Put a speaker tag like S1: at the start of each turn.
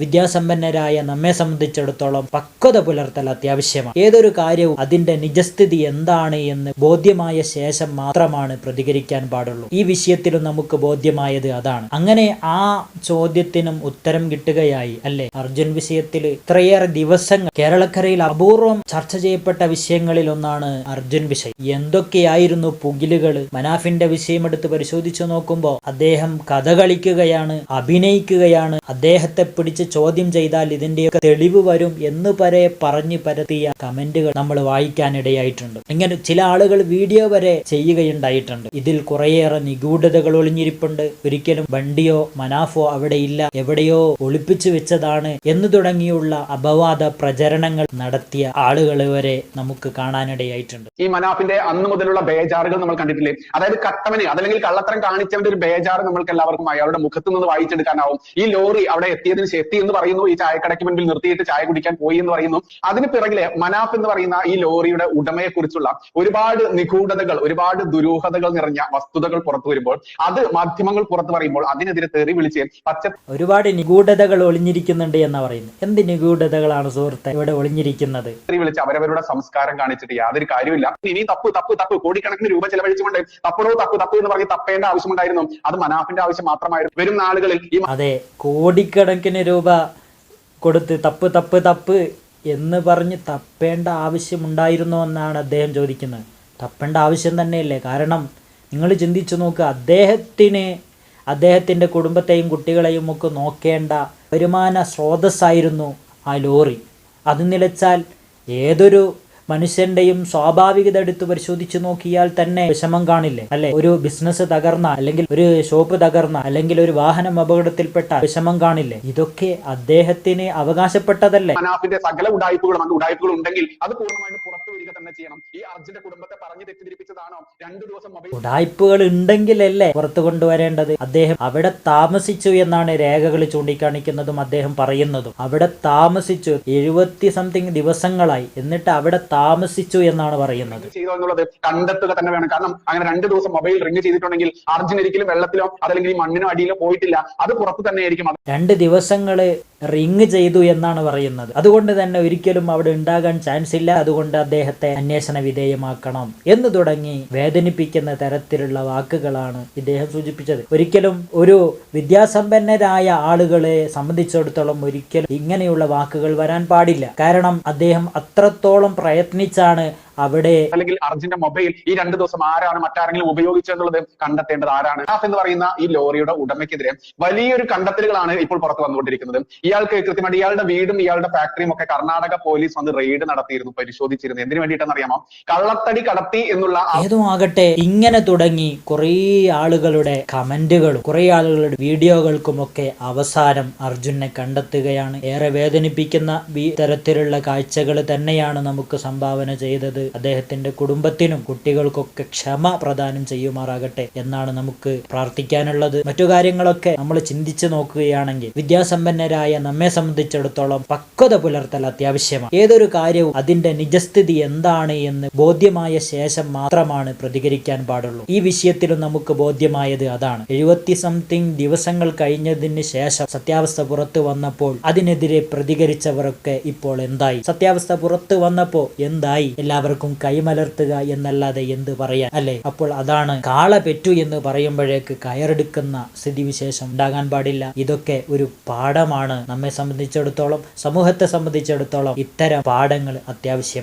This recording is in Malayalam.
S1: വിദ്യാസമ്പന്നരായ നമ്മെ സംബന്ധിച്ചിടത്തോളം പക്വത പുലർത്തൽ അത്യാവശ്യമാണ്. ഏതൊരു കാര്യവും അതിന്റെ നിജസ്ഥിതി എന്താണ് എന്ന് ബോധ്യമായ ശേഷം മാത്രമാണ് പ്രതികരിക്കാൻ പാടുള്ളൂ. ഈ വിഷയത്തിലും നമുക്ക് ബോധ്യമായത് അതാണ്. അങ്ങനെ ആ ചോദ്യത്തിനും ഉത്തരം കിട്ടുകയായി അല്ലെ? അർജുൻ വിഷയത്തിൽ ഇത്രയേറെ ദിവസങ്ങൾ കേരളക്കരയിൽ അപൂർവം ചർച്ച ചെയ്യപ്പെട്ട വിഷയങ്ങളിൽ ഒന്നാണ് അർജുൻ വിഷയം. എന്തൊക്കെയായിരുന്നു പുകിലുകൾ? മനാഫിന്റെ വിഷയം എടുത്ത് പരിശോധിച്ചു നോക്കുമ്പോൾ അദ്ദേഹം കഥ കളിക്കുകയാണ് അഭിനയിക്കുകയാണ് അദ്ദേഹത്തെ പിടിച്ച് ചോദ്യം ചെയ്താൽ ഇതിന്റെയൊക്കെ തെളിവ് വരും എന്ന് വരെ പറഞ്ഞു പരത്തിയ കമന്റുകൾ നമ്മൾ വായിക്കാനിടയായിട്ടുണ്ട്. ഇങ്ങനെ ചില ആളുകൾ വീഡിയോ വരെ ചെയ്യുകയുണ്ടായിട്ടുണ്ട്. ഇതിൽ കുറേയേറെ നിഗൂഢതകൾ ഒളിഞ്ഞിരിപ്പുണ്ട്. ഒരിക്കലും വണ്ടിയോ മനാഫോ അവിടെ ഇല്ല എവിടെയോ ഒളിപ്പിച്ചു വെച്ചതാണ് എന്ന് തുടങ്ങിയുള്ള അപവാദ പ്രചരണങ്ങൾ നടത്തിയ ആളുകൾ വരെ നമുക്ക് കാണാനിടയായിട്ടുണ്ട്.
S2: ഈ മനാഫിന്റെ അന്ന് മുതലുള്ള ബേജാറുകൾ നമ്മൾ കണ്ടിട്ടില്ലേ? അതായത് കട്ടവന് അതല്ലെങ്കിൽ കള്ളത്തരം കാണിച്ചവന്റെ ഒരു ബേജാറ് നമ്മൾക്ക് എല്ലാവർക്കും അയാളുടെ മുഖത്ത് നിന്ന് വായിച്ചെടുക്കാനാവും. ഈ ലോറി അവിടെ എത്തിയതിനു ശേഷം എത്തി എന്ന് പറയുന്നു. ഈ ചായക്കടയ്ക്ക് മുൻപിൽ നിർത്തിയിട്ട് ചായ കുടിക്കാൻ പോയി എന്ന് പറയുന്നു. അതിന് പിറകിലെ മനാഫ് എന്ന് പറയുന്ന ഈ ലോറിയുടെ ഉടമയെ കുറിച്ചുള്ള ഒരുപാട് നിഗൂഢതകൾ ഒരുപാട് ദുരൂഹതകൾ നിറഞ്ഞ വസ്തുതകൾ പുറത്തു വരുമ്പോൾ അത് മാധ്യമങ്ങൾ പുറത്തു പറയുമ്പോൾ അതിനെതിരെ തെറി വിളിച്ച് പച്ച
S1: ഒരുപാട് നിഗൂഢതകൾ ഒളിഞ്ഞിരിക്കുന്നുണ്ട് എന്ന് പറയുന്നു എന്ത് നിഗൂഢതകളാണ് സുഹൃത്തെ ഇവിടെ ഒളിഞ്ഞിരിക്കുന്നത്?
S2: തെറി വിളിച്ച് അവരവരുടെ സംസ്കാരം കാണിച്ചിട്ട് യാതൊരു കാര്യമില്ല ഇനി തപ്പ് തപ്പ് തപ്പ് കോടിക്കണക്കിന് രൂപ ചെലവഴിച്ചുകൊണ്ട് തപ്പണോ തപ്പ് തപ്പ് എന്ന് പറഞ്ഞ് തപ്പേണ്ട ആവശ്യമുണ്ടായിരുന്നു അത് മനാഫിന്റെ ആവശ്യം മാത്രമായിരുന്നു. വരും നാളുകളിൽ ഈ
S1: അതെ കോടിക്കണക്കിന് രൂപ കൊടുത്ത് തപ്പ് തപ്പ് തപ്പ് എന്ന് പറഞ്ഞ് തപ്പേണ്ട ആവശ്യമുണ്ടായിരുന്നോ എന്നാണ് അദ്ദേഹം ചോദിക്കുന്നത്. തപ്പേണ്ട ആവശ്യം തന്നെയല്ലേ? കാരണം നിങ്ങൾ ചിന്തിച്ചു നോക്കുക അദ്ദേഹത്തിന് അദ്ദേഹത്തിന്റെ കുടുംബത്തെയും കുട്ടികളെയും ഒക്കെ നോക്കേണ്ട വരുമാന സ്രോതസ്സായിരുന്നു ആ ലോറി. അത് നിലച്ചാൽ ഏതൊരു മനുഷ്യന്റെയും സ്വാഭാവികത എടുത്ത് പരിശോധിച്ച് നോക്കിയാൽ തന്നെ വിഷമം കാണില്ലേ? അല്ലെ? ഒരു ബിസിനസ് തകർന്ന അല്ലെങ്കിൽ ഒരു ഷോപ്പ് തകർന്ന അല്ലെങ്കിൽ ഒരു വാഹനം അപകടത്തിൽപ്പെട്ട വിഷമം കാണില്ലേ? ഇതൊക്കെ അദ്ദേഹത്തിന് അവകാശപ്പെട്ടതല്ലേ?
S2: മനാഫിന്റെ സകല ഉടായ്പകളും ഉടായ്പകൾ ഉണ്ടെങ്കിൽ അത് പൂർണമായിട്ട് പുറത്തു വരിക തന്നെ ചെയ്യണം. ഈ അർജുന്റെ കുടുംബത്തെ പറഞ്ഞു തെറ്റിദ്ധരിപ്പിച്ചതാണോ? രണ്ടു ദിവസം മൊബൈൽ
S1: ഉടായ്പകൾ ഉണ്ടെങ്കിലല്ലേ പുറത്തു കൊണ്ടുവരേണ്ടത്? അദ്ദേഹം അവിടെ താമസിച്ചു എന്നാണ് രേഖകൾ ചൂണ്ടിക്കാണിക്കുന്നതും അദ്ദേഹം പറയുന്നതും. അവിടെ താമസിച്ചു എഴുപത്തി സംതിങ് ദിവസങ്ങളായി. എന്നിട്ട് അവിടെ താമസിച്ചു എന്നാണ് പറയുന്നത്.
S2: ചെയ്തോ എന്നുള്ളത് കണ്ടെത്തുക തന്നെ വേണം. കാരണം അങ്ങനെ രണ്ടു ദിവസം മൊബൈൽ റിംഗ് ചെയ്തിട്ടുണ്ടെങ്കിൽ അർജുൻ ഒരിക്കലും വെള്ളത്തിലോ അതല്ലെങ്കിൽ മണ്ണിനോ അടിയിലോ പോയിട്ടില്ല. അത് പുറത്ത് തന്നെ ആയിരിക്കും.
S1: രണ്ട് ദിവസങ്ങൾ റിങ് ചെയ്തു എന്നാണ് പറയുന്നത്. അതുകൊണ്ട് തന്നെ ഒരിക്കലും അവിടെ ഉണ്ടാകാൻ ചാൻസ് ഇല്ല. അതുകൊണ്ട് അദ്ദേഹത്തെ അന്വേഷണ വിധേയമാക്കണം എന്ന് തുടങ്ങി വേദനിപ്പിക്കുന്ന തരത്തിലുള്ള വാക്കുകളാണ് ഇദ്ദേഹം സൂചിപ്പിച്ചത്. ഒരിക്കലും ഒരു വിദ്യാസമ്പന്നരായ ആളുകളെ സംബന്ധിച്ചിടത്തോളം ഒരിക്കലും ഇങ്ങനെയുള്ള വാക്കുകൾ വരാൻ പാടില്ല. കാരണം അദ്ദേഹം അത്രത്തോളം പ്രയത്നിച്ചാണ് അവിടെ
S2: അല്ലെങ്കിൽ അർജുന്റെ മൊബൈൽ ഈ രണ്ട് ദിവസം ആരാണ് മറ്റാരെങ്കിലും ഉപയോഗിച്ചെന്നുള്ളത് കണ്ടെത്തേണ്ടത് ആരാണ്? എന്ന് പറയുന്ന ഈ ലോറിയുടെ ഉടമയ്ക്കെതിരെ വലിയൊരു കണ്ടെത്തലുകളാണ് ഇപ്പോൾ പുറത്തു വന്നുകൊണ്ടിരിക്കുന്നത്. ഇയാൾക്ക് കൃത്യമായിട്ട് ഇയാളുടെ വീടും ഇയാളുടെ ഫാക്ടറിയും ഒക്കെ കർണാടക പോലീസ് വന്ന് റെയ്ഡ് നടത്തിയിരുന്നു പരിശോധിച്ചിരുന്നു എന്തിനു വേണ്ടിയിട്ടെന്ന് അറിയാമോ കള്ളത്തടി കടത്തി എന്നുള്ള
S1: ഏതും ആകട്ടെ ഇങ്ങനെ തുടങ്ങി കുറേ ആളുകളുടെ കമന്റുകളും കുറേ ആളുകളുടെ വീഡിയോകൾക്കുമൊക്കെ അവസാനം അർജുനെ കണ്ടെത്തുകയാണ്. ഏറെ വേദനിപ്പിക്കുന്ന ഈ തരത്തിലുള്ള കാഴ്ചകൾ തന്നെയാണ് നമുക്ക് സംഭാവന ചെയ്തത്. അദ്ദേഹത്തിന്റെ കുടുംബത്തിനും കുട്ടികൾക്കൊക്കെ ക്ഷമ പ്രദാനം ചെയ്യുമാറാകട്ടെ എന്നാണ് നമുക്ക് പ്രാർത്ഥിക്കാനുള്ളത്. മറ്റു കാര്യങ്ങളൊക്കെ നമ്മൾ ചിന്തിച്ചു നോക്കുകയാണെങ്കിൽ വിദ്യാസമ്പന്നരായ നമ്മെ സംബന്ധിച്ചിടത്തോളം പക്വത പുലർത്തൽ അത്യാവശ്യമാണ്. ഏതൊരു കാര്യവും അതിന്റെ നിജസ്ഥിതി എന്താണ് എന്ന് ബോധ്യമായ ശേഷം മാത്രമാണ് പ്രതികരിക്കാൻ പാടുള്ളൂ. ഈ വിഷയത്തിലും നമുക്ക് ബോധ്യമായത് അതാണ്. എഴുപത്തി സംതിങ് ദിവസങ്ങൾ കഴിഞ്ഞതിന് ശേഷം സത്യാവസ്ഥ പുറത്തു വന്നപ്പോൾ അതിനെതിരെ പ്രതികരിച്ചവരൊക്കെ ഇപ്പോൾ എന്തായി? സത്യാവസ്ഥ പുറത്തു വന്നപ്പോ എന്തായി? എല്ലാവർക്കും കൈമലർത്തുക എന്നല്ലാതെ എന്ത് പറയാൻ? അല്ലെ? അപ്പോൾ അതാണ് കാള പെറ്റു എന്ന് പറയുമ്പോഴേക്ക് കയറെടുക്കുന്ന സ്ഥിതിവിശേഷം ഉണ്ടാകാൻ പാടില്ല. ഇതൊക്കെ ഒരു പാഠമാണ്. നമ്മെ സംബന്ധിച്ചിടത്തോളം സമൂഹത്തെ സംബന്ധിച്ചിടത്തോളം ഇത്തരം പാഠങ്ങൾ അത്യാവശ്യമാണ്.